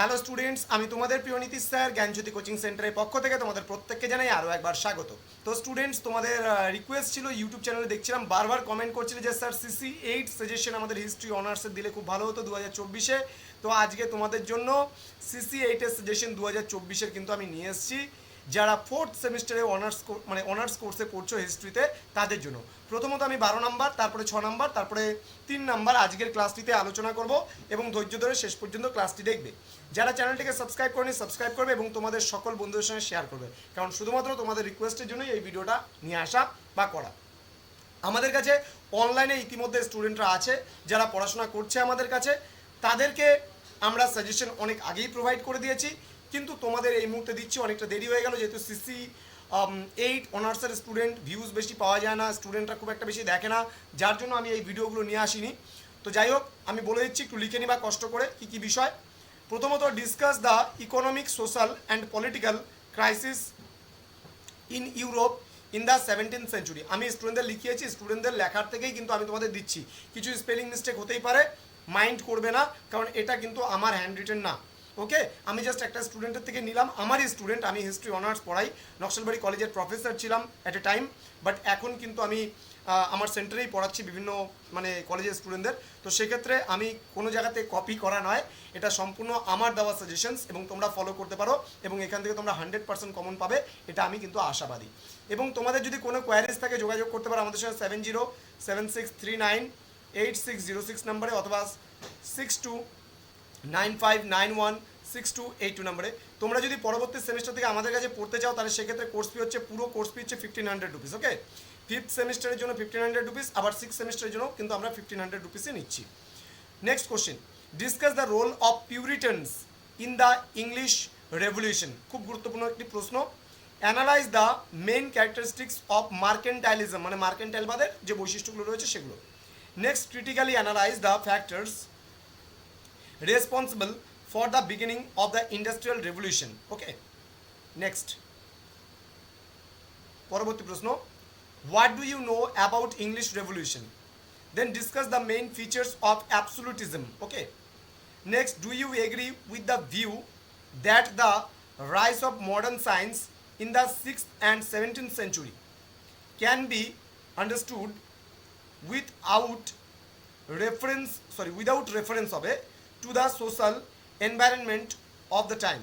Hello students আমি তোমাদের Priyaniti sir, জ্ঞানজ্যোতি coaching সেন্টারের পক্ষ থেকে তোমাদের প্রত্যেককে জানাই আরও একবার স্বাগত। তো স্টুডেন্টস তোমাদের রিকোয়েস্ট ছিল ইউটিউব চ্যানেলে দেখছিলাম, বারবার কমেন্ট করছিলে যে, স্যার সিসি এইট সাজেশন আমাদের হিস্ট্রি অনার্সের দিলে খুব ভালো হতো দু হাজার চব্বিশে। তো আজকে তোমাদের জন্য সিসি এইটের সাজেশন দু হাজার চব্বিশের কিন্তু আমি নিয়ে এসেছি। যারা ফোর্থ সেমিস্টারে অনার্স মানে অনার্স কোর্সে পড়ছো হিস্ট্রিতে তাদের জন্য। প্রথমত আমি বারো নাম্বার তারপরে ছ নাম্বার তারপরে তিন নাম্বার আজকের ক্লাসটিতে আলোচনা করব এবং ধৈর্য ধরে শেষ পর্যন্ত ক্লাসটি দেখবে। যারা চ্যানেলটিকে সাবস্ক্রাইব করেনি সাবস্ক্রাইব করবে এবং তোমাদের সকল বন্ধুদের সঙ্গে শেয়ার করবে। কারণ শুধুমাত্র তোমাদের রিকোয়েস্টের জন্যই এই ভিডিওটা নিয়ে আসা বা করা। আমাদের কাছে অনলাইনে ইতিমধ্যে স্টুডেন্টরা আছে, যারা পড়াশোনা করছে আমাদের কাছে। তাদেরকে আমরা সাজেশন অনেক আগেই প্রোভাইড করে দিয়েছি। কিন্তু তোমাদের এই মুহূর্তে দিচ্ছি অনেকটা দেরি হয়ে গেল, যেহেতু সিসি এইট অনার্সের স্টুডেন্ট ভিউজ বেশি পাওয়া যায় না স্টুডেন্টরা খুব একটা বেশি দেখে না, যার জন্য আমি এই ভিডিওগুলো নিয়ে আসিনি। তো যাই হোক, আমি বলে দিচ্ছি, একটু লিখে নিবা কষ্ট করে, কী কী বিষয়। প্রথমত discuss the economic social and political crisis in Europe in the seventeen century আমি স্টুডেন্টদের লিখিয়েছি স্টুডেন্টদের লেখার থেকেই কিন্তু আমি তোমাদের দিচ্ছি। কিছু স্পেলিং মিস্টেক হতেই পারে মাইন্ড করবে না, কারণ এটা কিন্তু আমার হ্যান্ড রিটেন না। ওকে? আমি জাস্ট একটা স্টুডেন্টের থেকে নিলাম। আমারই স্টুডেন্ট আমি হিস্ট্রি অনার্স পড়াই। নকশালবাড়ি কলেজের প্রফেসর ছিলাম অ্যাট এ টাইম বাট এখন কিন্তু আমি আমার সেন্টারেই পড়াচ্ছি বিভিন্ন মানে কলেজের স্টুডেন্টদের তো সেক্ষেত্রে আমি কোনো জায়গাতে কপি করা নয়। এটা সম্পূর্ণ আমার দেওয়া সাজেশনস এবং তোমরা ফলো করতে পারো এবং এখান থেকে তোমরা হান্ড্রেড পার্সেন্ট কমন পাবে। এটা আমি কিন্তু আশাবাদী। এবং তোমাদের যদি কোনো কোয়ারিজ থাকে, যোগাযোগ করতে পারো আমাদের সঙ্গে seven zero seven six three nine eight six zero six নাম্বারে অথবা six two nine five nine one six two eight two নাম্বারে। তোমরা যদি পরবর্তী সেমিস্টার থেকে আমাদের কাছে পড়তে চাও, তাহলে সেক্ষেত্রে কোর্স ফি হচ্ছে, পুরো কোর্স ফি হচ্ছে fifteen hundred rupees okay fifth সেমিস্টারের জন্য ফিফটিন হান্ড্রেড রুপিস আবার সিক্স সেমিস্টারের জন্য কিন্তু আমরা ফিফটিন হান্ড্রেড রুপিসে নিচ্ছি। Next question discuss the role of Puritans in the English revolution খুব গুরুত্বপূর্ণ একটি প্রশ্ন। Analyse the main characteristics of mercantilism মানে মার্কেন্টাইলবাদের যে বৈশিষ্ট্যগুলো রয়েছে সেগুলো। Next critically analyse the factors responsible for the beginning of the industrial revolution. Okay. Next. পরবর্তী প্রশ্ন what do you know about English revolution then discuss the main features of absolutism okay next do you agree with the view that the rise of modern science in the six and seventeen century can be understood without reference, sorry, without reference of it to the social environment of the time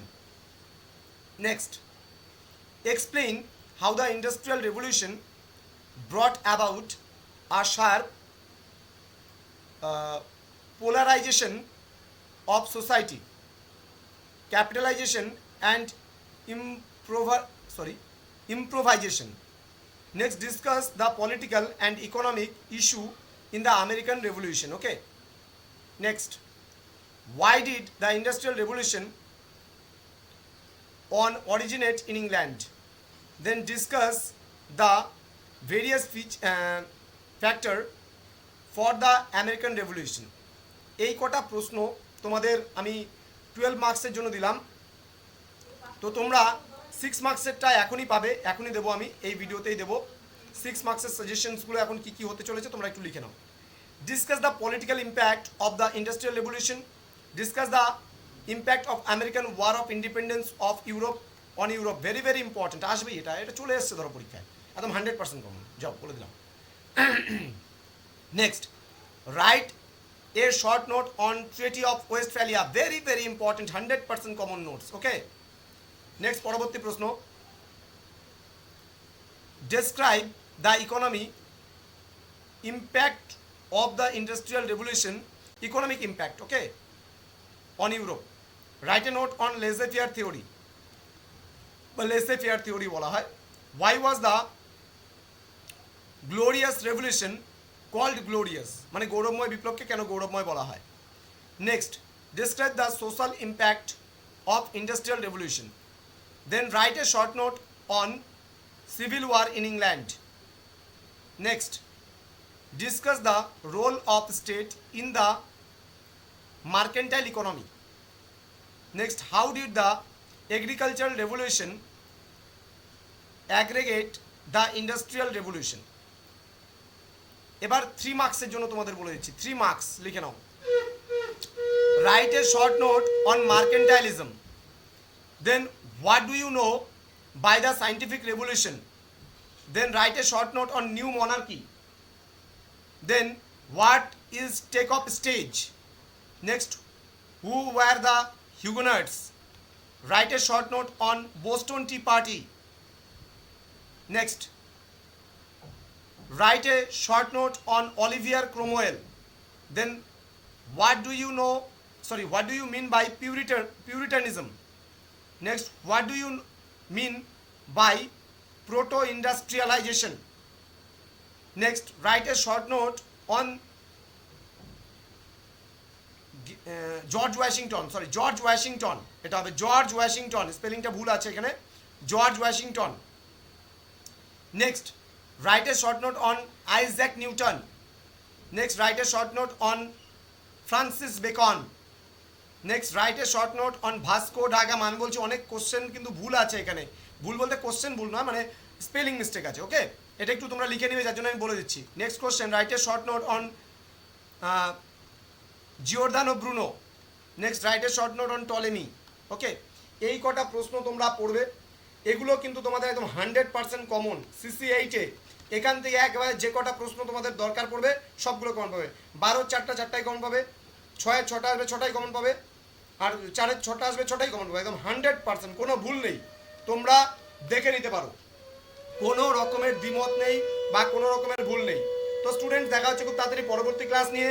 next explain how the industrial revolution brought about a sharp uh, polarization of society capitalization and improv sorry improvisation Next, discuss the political and economic issue in the American Revolution. Okay. Next, why did the Industrial Revolution on originate in England? Then discuss the various feature, uh, factor for the American Revolution. এই কটা প্রশ্ন তোমাদের আমি twelve মার্কসের জন্য দিলাম তো তোমরা সিক্স মার্কসেরটা এখনই পাবে এখনই দেবো আমি এই ভিডিওতেই দেবো সিক্স মার্কসের সাজেশনসগুলো এখন কী কী হতে চলেছে তোমরা একটু লিখে নাও discuss the political impact of the industrial revolution discuss the impact of American war of independence of Europe on Europe very very important আসবেই এটা এটা চলে এসছে ধরো পরীক্ষায়। একদম হান্ড্রেড পার্সেন্ট কমন। যাও, বলে দিলাম। Next write a short note on treaty of Westphalia very very important hundred percent common notes okay next পরবর্তী প্রশ্ন। Describe the economy impact of the industrial revolution economic impact okay Europe write a note on laissez faire theory বা faire theory বলা হয়। Why was the glorious revolution called glorious মানে গৌরবময় বিপ্লবকে কেন গৌরবময় বলা হয়? Next describe the social impact of industrial revolution then write a short note on civil war in England next discuss the role of state in the mercantile economy. Next how did the agricultural revolution aggregate the industrial revolution এবার three মার্কসের জন্য তোমাদের বলে দিচ্ছি three marks লিখে নাও write a short note on mercantilism. Then what do you know by the scientific revolution? Then write a short note on new monarchy. Then what is take up stage? Next, who were the Huguenots? Write a short note on Boston Tea Party. Next, write a short note on Olivier Cromwell. Then, what do you know? Sorry, what do you mean by Puritan, Puritanism? Next, what do you mean by proto industrialization? Next, write a short note on George Washington sorry George Washington এটা হবে George Washington স্পেলিংটা ভুল আছে এখানে George Washington next write short note on Isaac Newton next write short note on Francis Bacon next write short note on Vasco da Gama আমি বলছি অনেক question কিন্তু ভুল আছে এখানে। ভুল বলতে কোশ্চেন ভুল নয় মানে স্পেলিং মিস্টেক আছে ওকে এটা একটু তোমরা লিখে নিবে, যার জন্য আমি বলে দিচ্ছি। Next question write short note on Giordano Bruno next write a short note on Ptolemy okay এই কটা প্রশ্ন তোমরা পড়বে। এগুলো কিন্তু তোমাদের একদম হান্ড্রেড পার্সেন্ট কমন সিসি এইটে এখান থেকে একেবারে যে কটা প্রশ্ন তোমাদের দরকার পড়বে, সবগুলো কমন পাবে। বারো, চারটা, চারটাই কমন পাবে। ছয়ের ছটা আসবে, ছটাই কমন পাবে। আর চারের ছটা আসবে, ছটাই কমন পাবে। একদম হান্ড্রেড পার্সেন্ট কোনো ভুল নেই। তোমরা দেখে নিতে পারো। কোনো রকমের দ্বিমত নেই বা কোনো রকমের ভুল নেই। তো স্টুডেন্ট দেখা হচ্ছে খুব তাড়াতাড়ি পরবর্তী ক্লাস নিয়ে।